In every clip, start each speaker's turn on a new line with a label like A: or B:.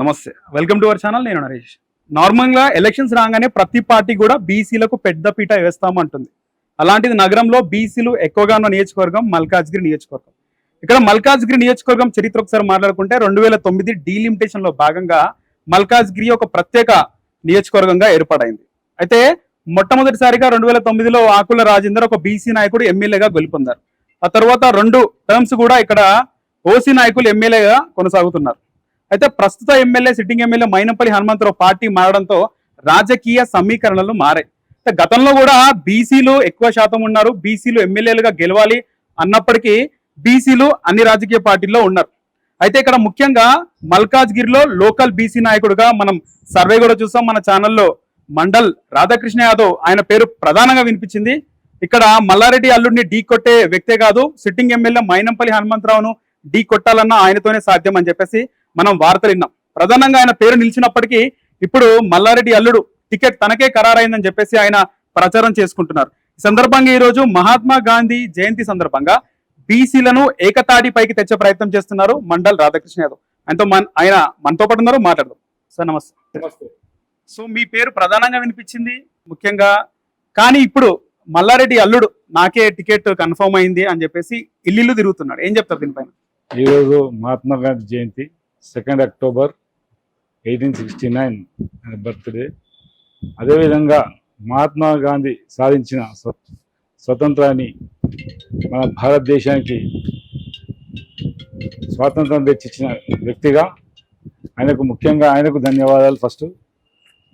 A: నమస్తే. Welcome to our channel నేను నరేష్. నార్మల్గా ఎలక్షన్స్ రాగానే ప్రతి పార్టీ కూడా బీసీలకు పెద్ద పీట వేస్తామంటుంది. అలాంటిది నగరంలో బీసీలు ఎక్కువగా ఉన్న నియోజకవర్గం మల్కాజ్గిరి నియోజకవర్గం. ఇక్కడ మల్కాజ్గిరి నియోజకవర్గం చరిత్ర ఒకసారి మాట్లాడుకుంటే రెండు వేల తొమ్మిది డీలిమిటేషన్లో భాగంగా మల్కాజ్గిరి ఒక ప్రత్యేక నియోజకవర్గంగా ఏర్పాటైంది అయితే మొట్టమొదటిసారిగా రెండు వేల తొమ్మిదిలో ఆకుల రాజేందర్ ఒక బీసీ నాయకుడు ఎమ్మెల్యేగా గెలుపొందారు. ఆ తర్వాత రెండు టర్మ్స్ కూడా ఇక్కడ ఓసీ నాయకులు ఎమ్మెల్యేగా కొనసాగుతున్నారు. అయితే ప్రస్తుత MLA sitting MLA Mynampally Hanumantharao party మారడంతో రాజకీయ సమీకరణలు మారాయి. గతంలో కూడా బీసీలు ఎక్కువ శాతం ఉన్నారు బీసీలు ఎమ్మెల్యేలుగా గెలవాలి అన్నప్పటికీ బీసీలు అన్ని రాజకీయ పార్టీల్లో ఉన్నారు. అయితే ఇక్కడ ముఖ్యంగా మల్కాజ్గిరిలో లోకల్ బీసీ నాయకుడుగా మనం సర్వే కూడా చూసాం. మన ఛానల్లో మండల్ రాధాకృష్ణ యాదవ్ ఆయన పేరు ప్రధానంగా వినిపించింది. ఇక్కడ మల్లారెడ్డి అల్లుడిని ఢీ కొట్టే వ్యక్తే కాదు సిట్టింగ్ ఎమ్మెల్యే మైనంపల్లి హనుమంతరావును ఢీ కొట్టాలన్న ఆయనతోనే సాధ్యం అని చెప్పేసి మనం వార్తలు విన్నాం. ప్రధానంగా ఆయన పేరు నిలిచినప్పటికీ ఇప్పుడు మల్లారెడ్డి అల్లుడు టికెట్ తనకే ఖరారైందని చెప్పేసి ఆయన ప్రచారం చేసుకుంటున్నారు. ఈ సందర్భంగా ఈ రోజు మహాత్మా గాంధీ జయంతి సందర్భంగా బీసీలను ఏకతాటి పైకి తెచ్చే ప్రయత్నం చేస్తున్నారు మండల్ రాధాకృష్ణ యాదవ్. ఆయనతో మన ఆయన మనతో పాటు ఉన్నారు మాట్లాడదాం. సార్ నమస్తే. సో మీ పేరు ప్రధానంగా వినిపించింది ముఖ్యంగా కానీ ఇప్పుడు మల్లారెడ్డి అల్లుడు నాకే టికెట్ కన్ఫర్మ్ అయింది అని చెప్పేసి ఇల్లు తిరుగుతున్నాడు. ఏం చెప్తారు దీనిపైన?
B: ఈరోజు Mahatma Gandhi Jayanti. Second October eighteen sixty nine birthday అదేవిధంగా మహాత్మా గాంధీ సాధించిన స్వతంత్రాన్ని మన భారతదేశానికి స్వాతంత్రం తెచ్చిచ్చిన వ్యక్తిగా ఆయనకు ముఖ్యంగా ఆయనకు ధన్యవాదాలు ఫస్ట్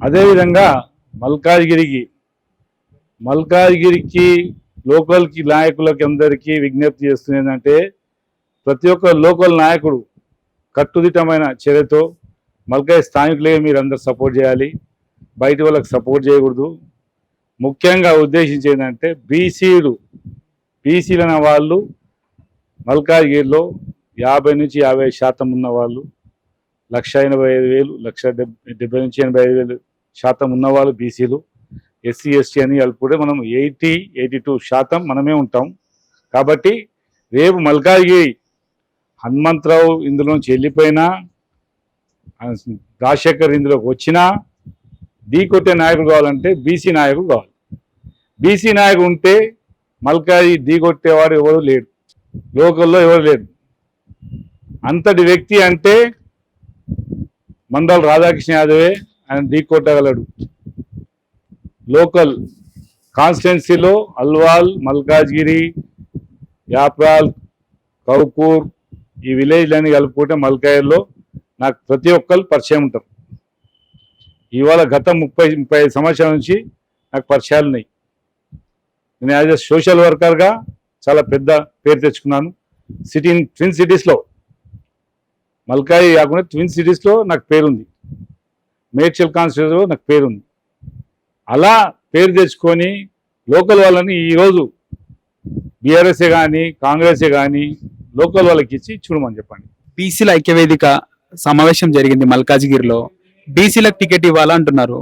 B: అదేవిధంగా మల్కాజ్గిరికి మల్కాజ్గిరికి లోకల్కి నాయకులకి అందరికీ విజ్ఞప్తి చేస్తుంది ఏంటంటే ప్రతి ఒక్క లోకల్ నాయకుడు కట్టుదిట్టమైన చర్యతో మల్కాయ స్థానికులే మీరు అందరు సపోర్ట్ చేయాలి. బయట వాళ్ళకి సపోర్ట్ చేయకూడదు. ముఖ్యంగా ఉద్దేశించి ఏంటంటే బీసీలు బీసీలు అనే వాళ్ళు మల్కాజ్గిరిలో యాభై నుంచి యాభై శాతం ఉన్న వాళ్ళు లక్ష ఎనభై ఐదు వేలు లక్ష డెబ్ డెబ్బై నుంచి ఎనభై ఐదు వేలు శాతం ఉన్నవాళ్ళు బీసీలు. ఎస్సీ ఎస్టీ అని కలుపుకుంటే మనం ఎయిటీ ఎయిటీ టూ శాతం మనమే ఉంటాం. కాబట్టి రేపు మల్కాజ్గిరి హనుమంతరావు ఇందులోంచి వెళ్ళిపోయినా రాజశేఖర్ ఇందులోకి వచ్చినా ఢీ కొట్టే నాయకుడు కావాలంటే బీసీ నాయకుడు కావాలి. బీసీ నాయకుడు ఉంటే మల్కాయి ఢీ కొట్టేవాడు ఎవరు లేడు. లోకల్లో ఎవరు లేడు అంతటి వ్యక్తి అంటే మండల రాధాకృష్ణ యాదవే ఆయన ఢీ కొట్టగలడు. లోకల్ కాన్స్టిట్యున్సీలో అల్వాల్ మల్కాజ్గిరి యాప్రాల్ కౌకూర్ ఈ విలేజ్లన్నీ కలుపుకుంటే మల్కాయల్లో నాకు ప్రతి ఒక్కరు పరిచయం ఉంటారు. ఇవాళ గత ముప్పై ముప్పై ఐదు సంవత్సరాల నుంచి నాకు పరిచయాలు ఉన్నాయి. నేను యాజ్ ఎ సోషల్ వర్కర్గా చాలా పెద్ద పేరు తెచ్చుకున్నాను. సిటీ ట్విన్ సిటీస్లో మల్కాయి కాకుండా ట్విన్ సిటీస్లో నాకు పేరుంది. మేడ్చల్ కాన్స్టిట్యూన్సీలో నాకు పేరుంది. అలా పేరు తెచ్చుకొని లోకల్ వాళ్ళని ఈరోజు బీఆర్ఎస్ఏ కానీ కాంగ్రెసే కానీ లోకల్ వాళ్ళకి ఇచ్చి చూడమని చెప్పండి.
A: బీసీల ఐక్యవేదిక సమావేశం జరిగింది మల్కాజ్గిరిలో. బీసీలకు టికెట్ ఇవ్వాలంటున్నారు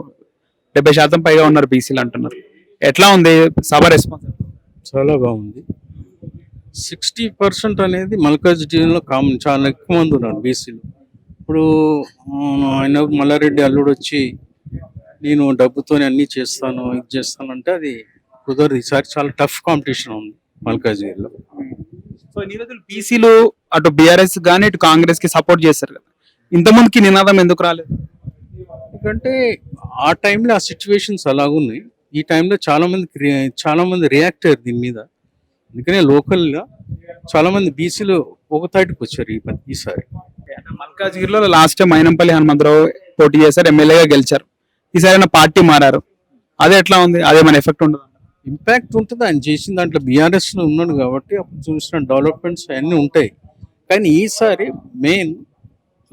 A: డెబ్బై శాతం పైగా ఉన్నారు బీసీలు అంటున్నారు. ఎట్లా ఉంది సభ రెస్పాన్స్?
C: చాలా బాగుంది. సిక్స్టీ పర్సెంట్ అనేది మల్కాజ్గిరిలో కామన్ చాలా ఎక్కువ మంది ఉన్నారు బీసీలు. ఇప్పుడు ఆయన మల్లారెడ్డి అల్లుడు వచ్చి నేను డబ్బుతోనే అన్ని చేస్తాను ఇది చేస్తాను అంటే అది కుదరదు. ఈసారి చాలా టఫ్ కాంపిటీషన్ ఉంది మల్కాజ్గిరిలో.
A: సో ఇన్ని రోజులు బీసీలు అటు బీఆర్ఎస్ కానీ ఇటు కాంగ్రెస్కి సపోర్ట్ చేస్తారు కదా. ఇంత ముందుకి నినాదం ఎందుకు రాలేదు?
C: ఎందుకంటే ఆ టైంలో ఆ సిచ్యువేషన్స్ అలాగున్నాయి ఈ టైంలో చాలా మంది చాలా మంది రియాక్ట్ అయ్యారు దీని మీద. అందుకనే లోకల్గా చాలా మంది బీసీలు ఒక తాటికి వచ్చారు ఈ ఈసారి.
A: మల్కాజ్గిరిలో లాస్ట్ టైం మైనంపల్లి హనుమంతరావు పోటీ చేశారు ఎమ్మెల్యేగా గెలిచారు. ఈసారి పార్టీ మారారు. అదే ఎట్లా ఉంది? అదే మన ఎఫెక్ట్ ఉండదు
C: ఇంపాక్ట్ ఉంటుంది. ఆయన చేసిన దాంట్లో బీఆర్ఎస్ ఉన్నాడు కాబట్టి అప్పుడు చూసిన డెవలప్మెంట్స్ అన్నీ ఉంటాయి. కానీ ఈసారి మెయిన్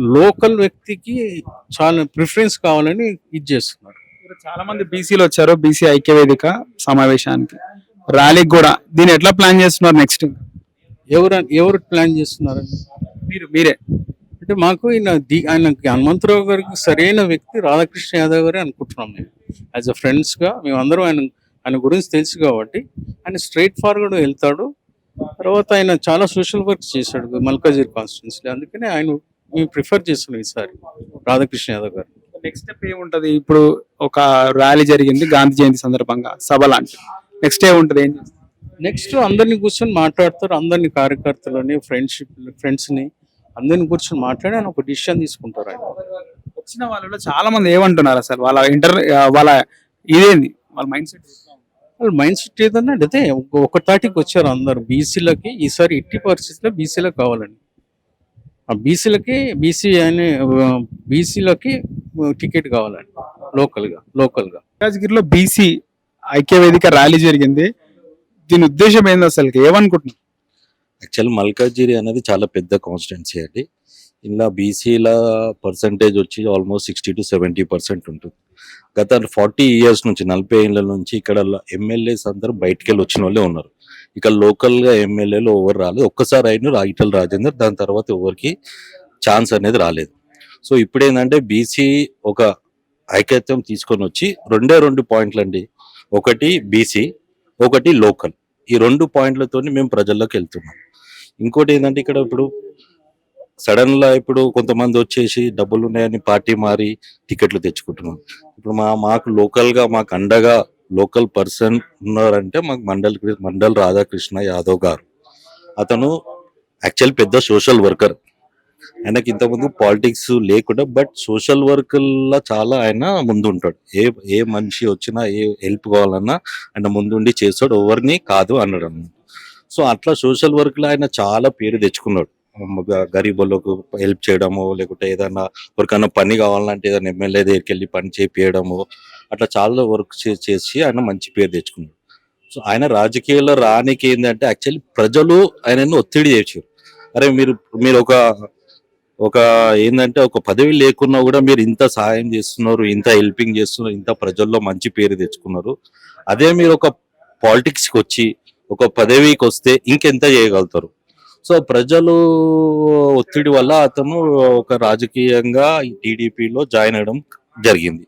C: లోకల్ వ్యక్తికి చాలా ప్రిఫరెన్స్ కావాలని ఇది చేస్తున్నారు.
A: చాలా మంది బీసీలు వచ్చారు. బీసీ ఐక్య వేదిక సమావేశానికి. ర్యాలీకి కూడా. దీన్ని ఎట్లా ప్లాన్ చేస్తున్నారు నెక్స్ట్?
C: ఎవరు ఎవరు ప్లాన్ చేస్తున్నారని
A: మీరు మీరే.
C: అంటే మాకు ఈయన ది- ఆయనకి హనుమంతరావు గారికి సరైన వ్యక్తి రాధాకృష్ణ యాదవ్ గారే అనుకుంటున్నాం మేము. యాజ్ అ ఫ్రెండ్స్గా మేమందరం ఆయన ఆయన గురించి తెలుసు కాబట్టి ఆయన స్ట్రైట్ ఫార్వర్డ్ వెళ్తాడు. తర్వాత ఆయన చాలా సోషల్ వర్క్ చేశాడు మల్కాజిర్ కాన్స్టిట్యున్సీ అందుకనే ఆయన మేము ప్రిఫర్ చేస్తున్నాం ఈసారి రాధాకృష్ణ యాదవ్ గారు.
A: నెక్స్ట్ స్టెప్ ఏముంటది? ఇప్పుడు ఒక ర్యాలీ జరిగింది గాంధీ జయంతి సందర్భంగా సభ లాంటి. నెక్స్ట్ ఏముంటది? ఏం
C: నెక్స్ట్ అందరిని కూర్చొని మాట్లాడతారు. అందరిని కార్యకర్తలని ఫ్రెండ్షిప్ ఫ్రెండ్స్ని అందరిని కూర్చొని మాట్లాడి ఆయన ఒక డిసిషన్ తీసుకుంటారు ఆయన.
A: వచ్చిన వాళ్ళలో చాలా మంది ఏమంటున్నారు అసలు? వాళ్ళ ఇంటర్ వాళ్ళ ఇదేంది? వాళ్ళ మైండ్ సెట్
C: వాళ్ళ మైండ్ సెట్ ఏదన్నా అదే ఒక- తాటికి వచ్చారు అందరు. బీసీలకి ఈసారి ఎట్టి పరిస్థితుల్లో బీసీలకు కావాలండి. ఆ బీసీలకి బీసీ అనే బీసీలకి టికెట్ కావాలండి. లోకల్గా లోకల్గా
A: మల్కాజ్గిరిలో బీసీ ఐక్య వేదిక ర్యాలీ జరిగింది. దీని ఉద్దేశం ఏంది అసలు ఏమనుకుంటున్నారు?
D: యాక్చువల్ మల్కాజిరి అనేది చాలా పెద్ద కాన్స్టిట్యున్సీ అండి. ఇలా బీసీల పర్సంటేజ్ వచ్చి almost sixty to seventy percent ఉంటుంది. గత ఫార్టీ ఇయర్స్ నుంచి నలభై ఏళ్ళ నుంచి ఇక్కడ ఎమ్మెల్యేస్ అందరూ బయటికి వెళ్ళి వచ్చిన వాళ్ళే ఉన్నారు. ఇక్కడ లోకల్గా ఎమ్మెల్యేలు ఎవరు రాలేదు. ఒక్కసారి అయిన ఈటల రాజేందర్ దాని తర్వాత ఎవరికి ఛాన్స్ అనేది రాలేదు. సో ఇప్పుడు ఏంటంటే బీసీ ఒక ఐకత్యం తీసుకొని వచ్చి రెండే రెండు పాయింట్లు అండి ఒకటి బీసీ ఒకటి లోకల్. ఈ రెండు పాయింట్లతోని మేము ప్రజల్లోకి వెళ్తున్నాం. ఇంకోటి ఏంటంటే ఇక్కడ ఇప్పుడు సడన్ లా ఇప్పుడు కొంతమంది వచ్చేసి డబ్బులు ఉన్నాయని పార్టీ మారి టికెట్లు తెచ్చుకుంటున్నాం ఇప్పుడు మా మాకు లోకల్గా మాకు అండగా లోకల్ పర్సన్ ఉన్నారంటే మాకు మండల్ మండల్ రాధాకృష్ణ యాదవ్ గారు. అతను యాక్చువల్ పెద్ద సోషల్ వర్కర్ ఆయనకి ఇంతకుముందు పాలిటిక్స్ లేకుండా బట్ సోషల్ వర్క్లో చాలా ఆయన ముందుంటాడు. ఏ ఏ మనిషి వచ్చినా ఏ హెల్ప్ కావాలన్నా ఆయన ముందుండి చేస్తాడు. ఎవరిని కాదు అన్నాడు సో అట్లా సోషల్ వర్క్లో ఆయన చాలా పేరు తెచ్చుకున్నాడు. గ- గరీబులకు హెల్ప్ చేయడము లేకుంటే ఏదైనా ఎవరికైనా పని కావాలంటే ఏదైనా ఎమ్మెల్యే దగ్గరికి వెళ్ళి పని చేపియడము అట్లా చాలా వర్క్ చేసి ఆయన మంచి పేరు తెచ్చుకున్నాడు. సో ఆయన రాజకీయాల్లో రానికి ఏంటంటే యాక్చువల్లీ ప్రజలు ఆయనను ఒత్తిడి చేసారు అరే మీరు మీరు ఒక ఒక ఏంటంటే ఒక పదవి లేకున్నా కూడా మీరు ఇంత సహాయం చేస్తున్నారు ఇంత హెల్పింగ్ చేస్తున్నారు ఇంత ప్రజల్లో మంచి పేరు తెచ్చుకున్నారు. అదే మీరు ఒక పాలిటిక్స్కి వచ్చి ఒక పదవికి వస్తే ఇంకెంత చేయగలుగుతారు? సో ప్రజలు ఒత్తిడి వల్ల అతను ఒక రాజకీయంగా టీడీపీలో జాయిన్ అవ్వడం జరిగింది.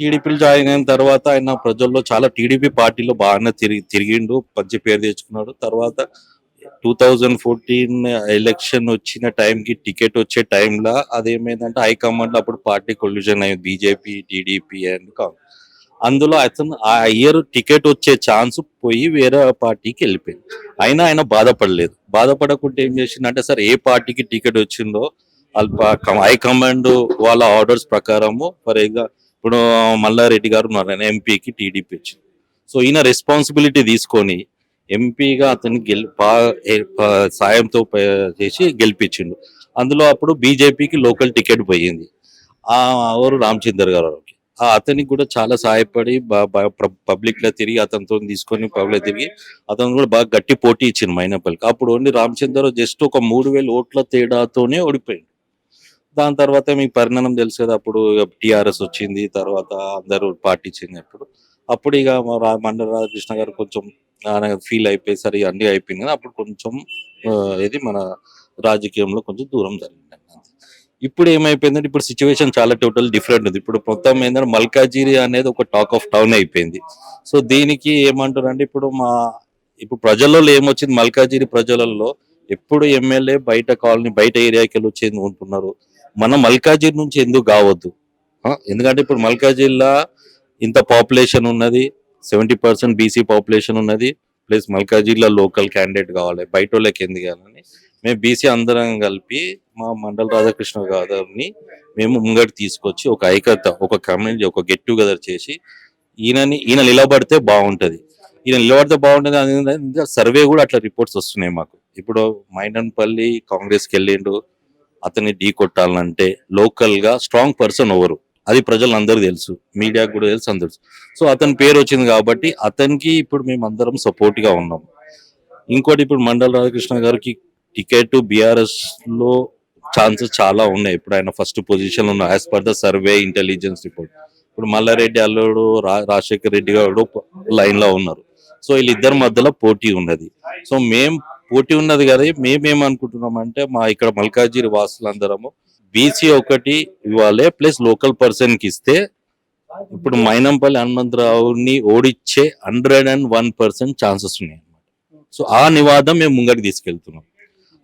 D: టీడీపీలో జాయిన్ అయిన తర్వాత ఆయన ప్రజల్లో చాలా టీడీపీ పార్టీలో బాగానే తిరిగి తిరిగిండు మంచి పేరు తెచ్చుకున్నాడు. తర్వాత టూ థౌజండ్ ఫోర్టీన్ ఎలక్షన్ వచ్చిన టైంకి టికెట్ వచ్చే టైంలో అదేమైందంటే హైకమాండ్లో అప్పుడు పార్టీ కొల్యూషన్ అయింది. BJP TDP and Congress. అందులో అతను ఆ ఇయర్ టికెట్ వచ్చే ఛాన్స్ పోయి వేరే పార్టీకి వెళ్ళిపోయింది. అయినా ఆయన బాధపడలేదు. బాధపడకుండా ఏం చేసిందంటే సార్ ఏ పార్టీకి టికెట్ వచ్చిందో వాళ్ళ హైకమాండ్ వాళ్ళ ఆర్డర్స్ ప్రకారము ఫర్ ఇప్పుడు మల్లారెడ్డి గారు ఉన్నారు ఎంపీకి టీడీపీ వచ్చింది. సో ఈయన రెస్పాన్సిబిలిటీ తీసుకొని ఎంపీగా అతన్ని గెలి సాయంతో చేసి గెలిపించిండు. అందులో అప్పుడు బీజేపీకి లోకల్ టికెట్ పోయింది. ఆ ఎవరు? రామచందర్ గారు అతనికి కూడా చాలా సహాయపడి పబ్లిక్లో తిరిగి అతనితో తీసుకొని పబ్లిక్ తిరిగి అతను కూడా బాగా గట్టి పోటీ ఇచ్చింది మైనపల్లికి. అప్పుడు ఓన్లీ రామచంద్ర జస్ట్ ఒక మూడు వేల ఓట్ల తేడాతోనే ఓడిపోయింది దాని తర్వాత మీకు పరిణామం తెలుసు కదా అప్పుడు టిఆర్ఎస్ వచ్చింది తర్వాత అందరూ పార్టీ ఇచ్చింది అప్పుడు అప్పుడు ఇక మండల రాధాకృష్ణ గారు కొంచెం ఫీల్ అయిపోయి సరే అన్ని అయిపోయింది కదా అప్పుడు కొంచెం ఇది మన రాజకీయంలో కొంచెం దూరం జరిగింది ఇప్పుడు ఏమైపోయిందంటే ఇప్పుడు సిచ్యువేషన్ చాలా టోటల్ డిఫరెంట్ ఉంది. ఇప్పుడు మొత్తం ఏంటంటే మల్కాజిరి అనేది ఒక టాక్ ఆఫ్ టౌన్ అయిపోయింది. సో దీనికి ఏమంటారంటే ఇప్పుడు మా ఇప్పుడు ప్రజలలో ఏమొచ్చింది? మల్కాజిరి ప్రజలలో ఎప్పుడు ఎమ్మెల్యే బయట కాలనీ బయట ఏరియాకి వెళ్ళి వచ్చేది ఉంటున్నారు. మన మల్కాజిరి నుంచి ఎందుకు కావద్దు? ఎందుకంటే ఇప్పుడు మల్కాజిరిలో ఇంత పాపులేషన్ ఉన్నది సెవెంటీ పర్సెంట్ బీసీ పాపులేషన్ ఉన్నది ప్లస్ మల్కాజిరిలో లోకల్ క్యాండిడేట్ కావాలి బయట వాళ్ళకి ఎందుకు కావాలని మేము బీసీ అందరం కలిపి మా మండల రాధాకృష్ణ గారిని మేము ముంగడి తీసుకొచ్చి ఒక ఐక్యత ఒక కమ్యూనిటీ ఒక గెట్ టుగెదర్ చేసి ఈయనని ఈయన నిలబడితే బాగుంటుంది. ఈయన నిలబడితే బాగుంటుంది అనేది సర్వే కూడా అట్లా రిపోర్ట్స్ వస్తున్నాయి మాకు. ఇప్పుడు మైండన్పల్లి కాంగ్రెస్కి వెళ్ళిండు అతన్ని ఢీ కొట్టాలంటే లోకల్గా స్ట్రాంగ్ పర్సన్ ఎవరు? అది ప్రజలందరూ తెలుసు. మీడియాకు కూడా తెలుసు అందరు తెలుసు. సో అతని పేరు వచ్చింది కాబట్టి అతనికి ఇప్పుడు మేము అందరం సపోర్ట్గా ఉన్నాం. ఇంకోటి ఇప్పుడు మండల రాధాకృష్ణ గారికి టికెట్ బీఆర్ఎస్లో ఛాన్సెస్ చాలా ఉన్నాయి. ఇప్పుడు ఆయన ఫస్ట్ పొజిషన్ ఉన్న as per the survey intelligence report ఇప్పుడు మల్లారెడ్డి అల్లుడు రా- రాజశేఖర్ రెడ్డి గారు లైన్లో ఉన్నారు. సో వీళ్ళిద్దరి మధ్యలో పోటీ ఉన్నది. సో మేం పోటీ ఉన్నది కదా మేమేమనుకుంటున్నాం అంటే మా ఇక్కడ మల్కాజిరి వాసులందరము బీసీ ఒకటి ఇవ్వాలి ప్లస్ లోకల్ పర్సన్కి ఇస్తే ఇప్పుడు మైనంపల్లి హనుమంతరావుని ఓడిచ్చే hundred and one percent chances ఉన్నాయి అన్నమాట. సో ఆ నివాదం మేము ముంగడికి తీసుకెళ్తున్నాం.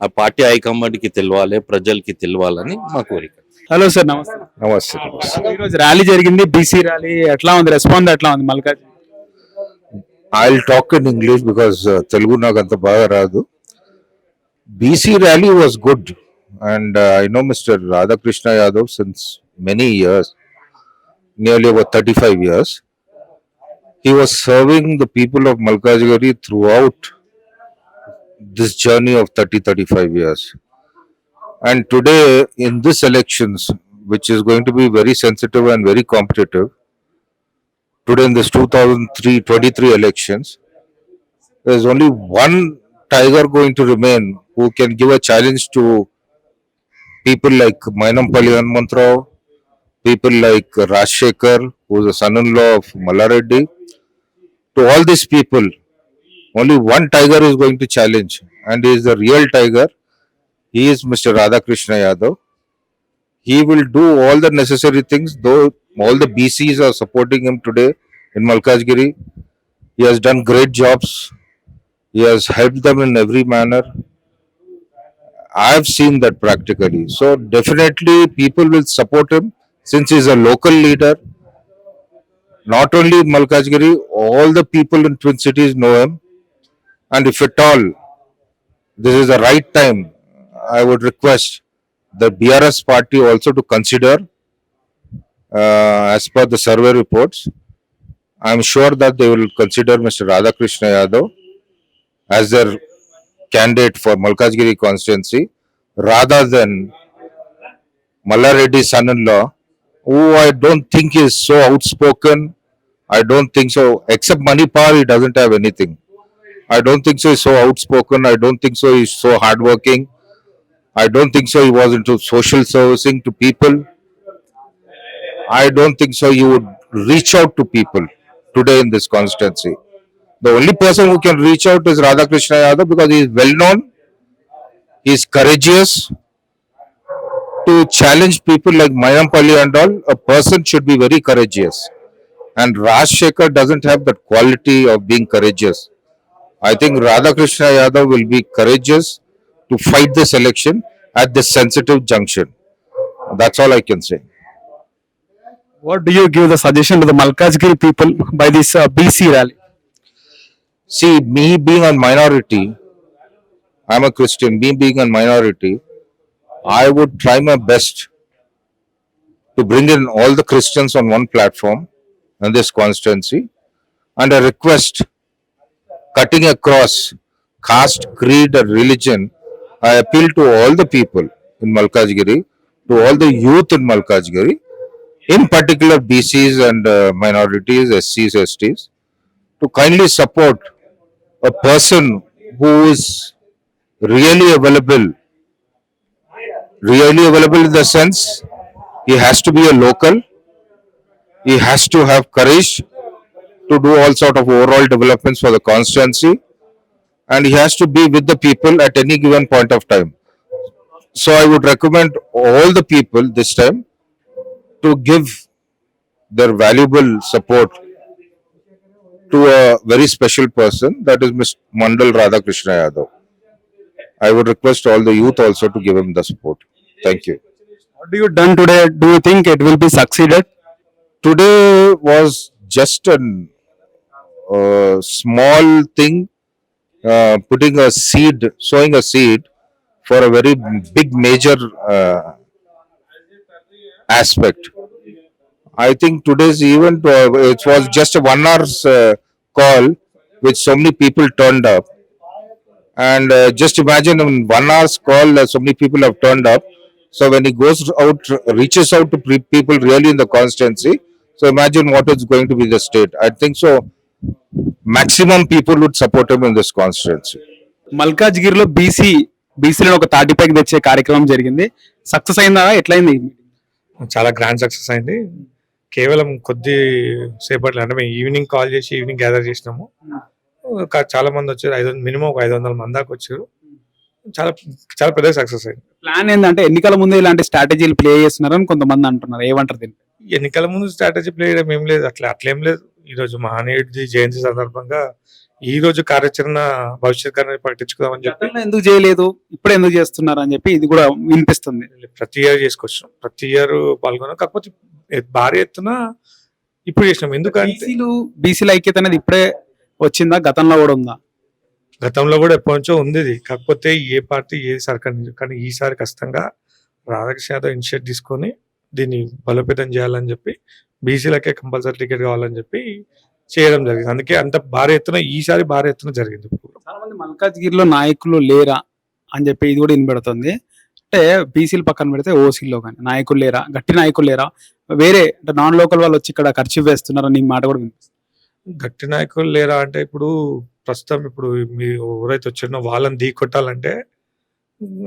D: ఆ పార్టీ హైకమాండ్కి తెలవాలి ప్రజలకి తెలవాలని మా కోరిక.
A: హలో సార్ నమస్తే.
E: నమస్తే.
A: ఈ రోజు ర్యాలీ జరిగింది బీసీ ర్యాలీ. ఎట్లా ఉంది? రెస్పాన్స్ ఎట్లా ఉంది Malkaj
E: I talk in English because Telugu నాకు అంత బాగా రాదు. BC rally was good and I know mister Radhakrishna Yadav since many years nearly about thirty five years he was serving the people of Malkajgiri throughout this journey of 30 35 years. And today, in this elections, which is going to be very sensitive and very competitive, today in this 2003 23 elections, there's only one tiger going to remain who can give a challenge to people like Mainampalli Hanumantrao, people like Rajshekhar, who's the son-in-law of Mallareddy. To all these people, only one tiger is going to challenge, and he is the real tiger. He is Mr. Radhakrishna Yadav. He will do all the necessary things, though all the BCs are supporting him today in Malkajgiri. He has done great jobs. He has helped them in every manner. I have seen that practically. So definitely people will support him since he is a local leader. Not only Malkajgiri, all the people in Twin Cities know him. And if at all this is the right time, I would request the BRS party also to consider, uh, as per the survey reports, I am sure that they will consider Mr. Radhakrishna Yadav as their candidate for Malkajgiri constituency rather than Mallareddy's son-in-law, who I don't think is so outspoken. I don't think so. Except money he doesn't have anything. I don't think so. He's so outspoken. I don't think so. He's so hardworking. I don't think so. He was into social servicing to people. I don't think so. He would reach out to people today in this constituency. The only person who can reach out is Radhakrishna Yadav because he is well known. He is courageous. To challenge people like Mayampalli and all, a person should be very courageous. And Raj Shekhar doesn't have that quality of being courageous. I think Radhakrishna Yadav will be courageous to fight this election at this sensitive junction. That's all I can say.
A: What do you give the suggestion to the Malkajgiri people by this uh, BC rally?
E: See, me being a minority, I'm a Christian, me being a minority, I would try my best to bring in all the Christians on one platform in this constituency. And a request cutting across caste, creed, or religion, I appeal to all the people in Malkajgiri, to all the youth in Malkajgiri, in particular BCs and uh, minorities, SCs, STs, to kindly support a person who is really available. Really available in the sense he has to be a local, he has to have courage to do all sort of overall developments for the constituency, and he has to be with the people at any given point of time. So I would recommend all the people this time to give their valuable support to a very special person that is Mr. Mandal Radhakrishna Yadav. I would request all the youth also to give him the support. Thank you.
A: What do you done today? Do you think it will be succeeded?
E: Today was just a uh, small thing, uh, putting a seed, sowing a seed for a very big major uh, aspect. I think today's event uh, it was just a one hour's uh, call, which so many people turned up, and uh, just imagine in one hour's call, uh, so many people have turned up. So when he goes out, reaches out to people really in the constituency. So imagine what is going to be the state. I think so. Maximum people would support him in this constituency.
A: మల్కాజ్గిరిలో BC బీసీలను ఒక తాటిపైకి తెచ్చే కార్యక్రమం జరిగింది. Success అయిందా? ఎట్లయింది?
F: చాలా grand success అయింది. కేవలం కొద్ది సేపట్లో అంటే మేము ఈవినింగ్ కాల్ చేసి ఈవినింగ్ గ్యాదర్ చేసినాము. ఒక చాలా మంది వచ్చారు. ఐదు మినిమం ఒక ఐదు వందల మంది దాకా వచ్చారు. చాలా చాలా పెద్ద సక్సెస్ అయింది.
A: ప్లాన్ ఏంటంటే ఎన్నికల ముందే ఇలాంటి స్ట్రాటజీలు ప్లే చేస్తున్నారని కొంతమంది అంటున్నారు. ఏమంటారు దీన్ని?
F: ఎన్నికల ముందు స్ట్రాటజీ ప్లే చేయడం ఏం లేదు. అట్లా అట్లేం లేదు. ఈ రోజు మహానీయుడి జయంతి సందర్భంగా ఈ రోజు కార్యాచరణ భవిష్యత్ కార్యాచరణ ప్రకటించుకుందామని చెప్పి
A: ఎందుకు చేయలేదు? ఇప్పుడు ఎందుకు చేస్తున్నారు అని చెప్పి ఇది కూడా వినిపిస్తుంది.
F: ప్రతి ఇయర్ చేసుకొచ్చాం ప్రతి ఇయర్ పాల్గొన్నాం కాకపోతే భారీ ఎత్తున ఇప్పుడు చేసినాం. ఎందుకంటే
A: బీసీలు ఐక్యత అనేది ఇప్పుడే వచ్చిందా? గతంలో కూడా ఉందా?
F: గతంలో కూడా ఎప్పటి నుంచో ఉంది ఇది. కాకపోతే ఏ పార్టీ ఏ సర్కార్ కానీ ఈసారి ఖచ్చితంగా రాధాకృష్ణ యాదవ్ ఇనిషియేట్ తీసుకొని దీన్ని బలోపేతం చేయాలని చెప్పి బీసీలకే కంపల్సరీ టికెట్ కావాలని చెప్పి చేయడం జరిగింది. అందుకే అంత భారీ ఎత్తున ఈసారి భారీ ఎత్తున జరిగింది
A: చాలా మంది మల్కాజ్గిరిలో నాయకులు లేరా అని చెప్పి ఇది కూడా వినబడుతుంది. అంటే బీసీలు పక్కన పెడితే ఓసీలో కానీ నాయకులు లేరా గట్టి నాయకులు లేరా? వేరే అంటే నాన్ లోకల్ వాళ్ళు వచ్చి ఇక్కడ ఖర్చు వేస్తున్నారని మాట కూడా వినిపిస్తుంది.
F: గట్టి నాయకులు లేరా అంటే ఇప్పుడు ప్రస్తుతం ఇప్పుడు మీరు ఎవరైతే వచ్చినో వాళ్ళని ఢీ కొట్టాలంటే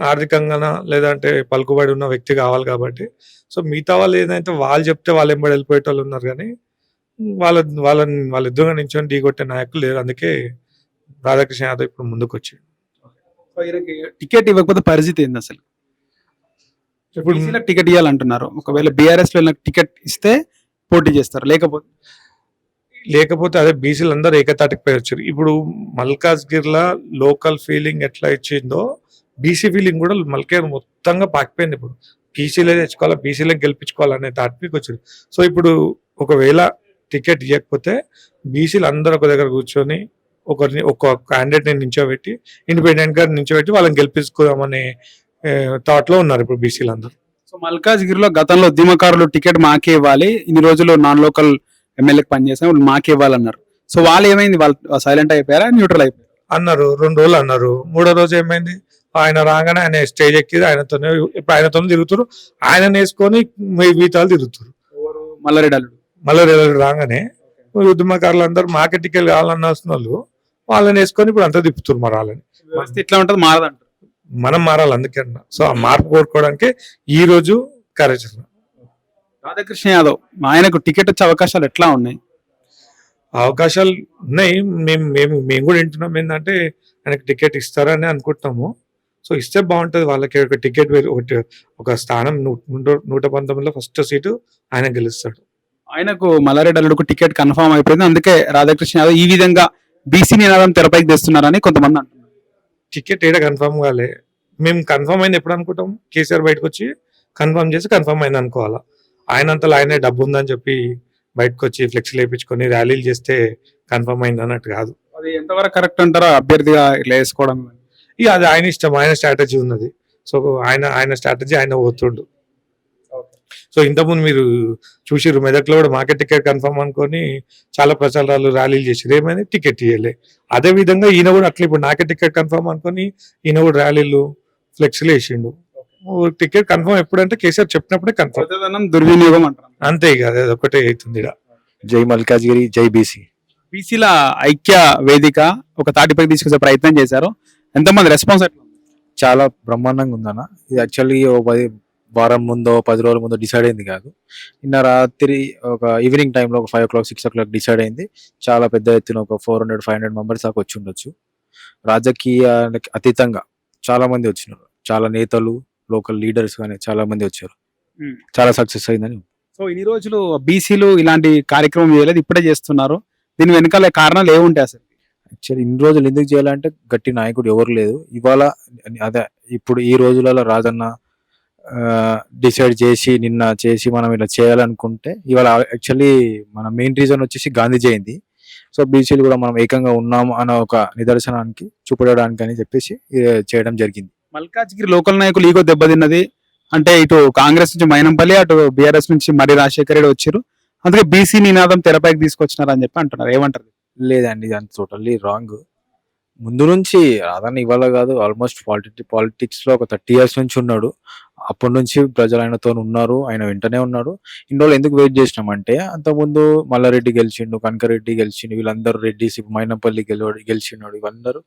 F: ఆర్థికంగా లేదంటే పలుకుబడి ఉన్న వ్యక్తి కావాలి కాబట్టి. సో మిగతా వాళ్ళు ఏదైతే వాళ్ళు చెప్తే వాళ్ళు ఎంబడి వెళ్ళిపోయేటోళ్ళు ఉన్నారు కానీ వాళ్ళ వాళ్ళని వాళ్ళ ఇద్దరుగా నించొని ఢీ కొట్టే నాయకులు లేరు. అందుకే రాధాకృష్ణ యాదవ్ ఇప్పుడు ముందుకు వచ్చి
A: టికెట్ ఇవ్వకపోతే పరిస్థితి ఏంది అసలు?
F: ఇప్పుడు
A: టికెట్ ఇవ్వాలంటున్నారు ఒకవేళ బీఆర్ఎస్లో టికెట్ ఇస్తే పోటీ చేస్తారు. లేకపోతే
F: లేకపోతే అదే బీసీలు అందరూ ఏకతాటికి పోయి వచ్చారు. ఇప్పుడు మల్కాజ్గిర్లా లోకల్ ఫీలింగ్ ఎట్లా ఇచ్చిందో బీసీ ఫీలింగ్ కూడా మల్కేర్ మొత్తంగా పాకిపోయింది ఇప్పుడు. బీసీలే తెచ్చుకోవాలా బీసీలే గెలిపించుకోవాలనే తాటికి వచ్చారు సో ఇప్పుడు ఒకవేళ టికెట్ ఇవ్వకపోతే బీసీలు అందరూ ఒక దగ్గర కూర్చొని ఒకరిని ఒక క్యాండిడేట్ని నించోబెట్టి ఇండిపెండెంట్గా నించోబెట్టి వాళ్ళని గెలిపించుకోదామనే థాట్లో ఉన్నారు ఇప్పుడు బీసీలు అందరూ.
A: సో మల్కాజ్గిరిలో గతంలో ఉద్యమకారులు టికెట్ మాకే ఇవ్వాలి ఇన్ని రోజులు నాన్ లోకల్ ఎమ్మెల్యేకి పనిచేసాం వాళ్ళు మాకే ఇవ్వాలన్నారు. సో వాళ్ళు ఏమైంది? వాళ్ళు సైలెంట్ అయిపోయారా? న్యూట్రల్ అయిపోయారు?
F: అన్నారు రెండు రోజులు అన్నారు. మూడో రోజు ఏమైంది? ఆయన రాగానే ఆయన స్టేజ్ ఎక్కి ఆయనతోనే ఇప్పుడు ఆయనతోనే తిరుగుతారు. ఆయన వేసుకొని మిగతాలు తిరుగుతారు.
A: మల్లారెడ్డి అల్లుడు.
F: రాగానే ఉద్యమకారులు అందరూ మాకే టికెట్ కావాలన్న వాళ్ళు వాళ్ళని వేసుకొని ఇప్పుడు అంతా తిప్పుతారు మరి వాళ్ళని.
A: ఇట్లా ఉంటుంది మారదంటారు.
F: మనం మారాలి అందుకే అన్న. సో ఆ మార్పు కోరుకోవడానికి ఈ రోజు కార్యాచరణ.
A: రాధాకృష్ణ యాదవ్ ఆయనకు టికెట్ వచ్చే అవకాశాలు ఎట్లా ఉన్నాయి?
F: అవకాశాలు ఉన్నాయి. మేము మేము మేము కూడా వింటున్నాం. ఏంటంటే ఆయనకి టికెట్ ఇస్తారని అనుకుంటున్నాము. సో ఇస్తే బాగుంటది. వాళ్ళకి ఒక టికెట్ వేరు ఒకటి ఒక స్థానం నూట పంతొమ్మిదిలో ఫస్ట్ సీటు ఆయన గెలుస్తాడు.
A: ఆయనకు మల్లారెడ్డి అల్లుడుకు టికెట్ కన్ఫర్మ్ అయిపోయింది. అందుకే రాధాకృష్ణ యాదవ్ ఈ విధంగా బీసీ నినాదం తెరపైకి తెస్తున్నారని కొంతమంది అంటున్నారు.
F: టికెట్ ఏడ కన్ఫర్మ్ కాలే. మేము కన్ఫర్మ్ అయింది ఎప్పుడు అనుకుంటాం? కేసీఆర్ బయటకు వచ్చి కన్ఫర్మ్ చేసి కన్ఫర్మ్ అయింది అనుకోవాలా? ఆయన అంతలో ఆయనే డబ్బు ఉందని చెప్పి బయటకు వచ్చి ఫ్లెక్సీ లేపించుకొని ర్యాలీలు చేస్తే కన్ఫర్మ్ అయింది అన్నట్టు కాదు.
A: అది ఎంతవరకు కరెక్ట్ అంటారా? అభ్యర్థిగా ఇట్లా వేసుకోవడం
F: ఇక అది ఆయన ఇష్టం ఆయన స్ట్రాటజీ ఉన్నది. సో ఆయన ఆయన స్ట్రాటజీ ఆయన పోతుండు. సో ఇంతకుముందు మీరు చూసిర్రు మెదక్లో కూడా మాకే టికెట్ కన్ఫర్మ్ అనుకొని చాలా ప్రచారాలు ర్యాలీలు చేసిరు ఏమైంది? టికెట్ ఇవ్వలే అదే విధంగా ఈయన కూడా అట్లా ఇప్పుడు నాకే టికెట్ కన్ఫర్మ్ అనుకొని ఈయన కూడా ర్యాలీలు ఫ్లెక్సీలు వేసిండు. టికెట్ కన్ఫర్మ్ ఎప్పుడంటే కేసీఆర్ చెప్పినప్పుడే కన్ఫర్మ్
A: దుర్వినియోగం అంటారు.
F: అంతే ఇక అదే ఒకటే అవుతుంది.
G: జై మల్కాజ్గిరి జై బీసీ.
A: బీసీల ఐక్య వేదిక ఒక తాటిపైకి తీసుకొచ్చే ప్రయత్నం చేశారు. ఎంతమంది రెస్పాన్స్ ఎట్లా ఉంది?
G: చాలా బ్రహ్మాండంగా ఉందన్న. ఇది యాక్చువల్లీ ఓ పది వారం ముందో పది రోజుల ముందో డిసైడ్ అయింది కాదు. నిన్న రాత్రి ఒక ఈవినింగ్ టైంలో ఒక five o'clock six o'clock decide అయింది. చాలా పెద్ద ఎత్తున ఒక four hundred five hundred members దాకా వచ్చి ఉండొచ్చు. రాజకీయానికి అతీతంగా చాలా మంది వచ్చినారు. చాలా నేతలు లోకల్ లీడర్స్ కానీ చాలా మంది వచ్చారు. చాలా సక్సెస్ అయిందని.
A: సో ఇన్ని రోజులు బీసీలు ఇలాంటి కార్యక్రమం చేయలేదు ఇప్పుడే చేస్తున్నారు. దీని వెనకాల కారణాలు ఏముంటాయి అసలు?
G: యాక్చువల్లీ ఇన్ని రోజులు ఎందుకు చేయాలంటే గట్టి నాయకుడు ఎవరు లేదు. ఇవాళ అదే ఇప్పుడు ఈ రోజులలో రాజన్న డిసైడ్ చేసి నిన్న చేసి మనం ఇలా చేయాలనుకుంటే ఇవాళ యాక్చువల్లీ మన మెయిన్ రీజన్ వచ్చేసి గాంధీ జయంతి. సో బీసీలు కూడా మనం ఏకంగా ఉన్నాము అన్న ఒక నిదర్శనానికి చూపడడానికి అని చెప్పేసి చేయడం జరిగింది.
A: మల్కాజ్గిరి లోకల్ నాయకులు ఈగో దెబ్బతిన్నది. అంటే ఇటు కాంగ్రెస్ నుంచి మైనంపల్లి అటు బీఆర్ఎస్ నుంచి మరి రాజశేఖర్ రెడ్డి వచ్చారు. అందుకే బీసీ నినాదం తెరపైకి తీసుకొచ్చినారు అని చెప్పి అంటున్నారు. ఏమంటారు?
G: లేదండి దాని టోటల్లీ రాంగ్. ముందు నుంచి రాదని ఇవాళ కాదు ఆల్మోస్ట్ పాలిటి పాలిటిక్స్లో ఒక థర్టీ ఇయర్స్ నుంచి ఉన్నాడు. అప్పటి నుంచి ప్రజలు ఆయనతో ఉన్నారు ఆయన వెంటనే ఉన్నాడు. ఇన్ని రోజులు ఎందుకు వెయిట్ చేసినామంటే అంతకుముందు మల్లారెడ్డి గెలిచిండు కనకరెడ్డి గెలిచిండు వీళ్ళందరూ రెడ్డిస్ ఇప్పుడు మైనంపల్లి గెలవాడు గెలిచినాడు ఇవందరూ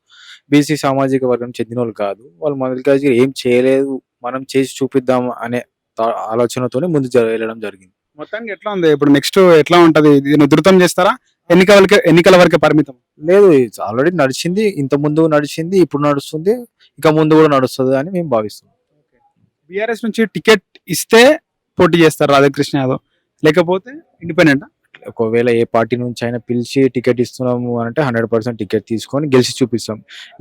G: బీసీ సామాజిక వర్గం చెందిన వాళ్ళు కాదు వాళ్ళు మల్లికార్జున ఏం చేయలేదు మనం చేసి చూపిద్దాం అనే తా- ఆలోచనతోనే ముందు జర- వెళ్ళడం జరిగింది.
A: మొత్తానికి ఎట్లా ఉంది? ఇప్పుడు నెక్స్ట్ ఎట్లా ఉంటది? దీన్ని ఉధృతం చేస్తారా? ఎన్నికల వరకే ఎన్నికల వరకే పరిమితం?
G: లేదు ఆల్రెడీ నడిచింది ఇంత ముందు నడిచింది ఇప్పుడు నడుస్తుంది ఇక ముందు కూడా నడుస్తుంది అని మేము భావిస్తున్నాం.
A: బీఆర్ఎస్ నుంచి టికెట్ ఇస్తే పోటీ చేస్తారు రాధాకృష్ణ యాదవ్. లేకపోతే ఇండిపెండెంట్?
G: ఒకవేళ ఏ పార్టీ నుంచి అయినా పిలిచి టికెట్ ఇస్తున్నాము అంటే హండ్రెడ్ పర్సెంట్ టికెట్ తీసుకొని గెలిచి చూపిస్తాం.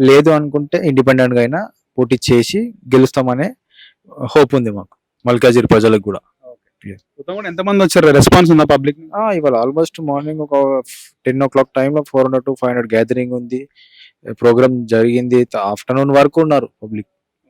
G: లేదు అనుకుంటే ఇండిపెండెంట్గా అయినా పోటీ చేసి గెలుస్తామనే హోప్ ఉంది మాకు మల్కాజిరి ప్రజలకు కూడా.
A: కూడా. ఎంతమంది వచ్చారు? రెస్పాన్స్ ఉందా పబ్లిక్
G: ఇవాళ ఆల్మోస్ట్ మార్నింగ్ ఒక టెన్ ఓ క్లాక్ టైంలో four hundred to five hundred gathering ఉంది. ప్రోగ్రామ్ జరిగింది. ఆఫ్టర్నూన్ వరకు ఉన్నారు పబ్లిక్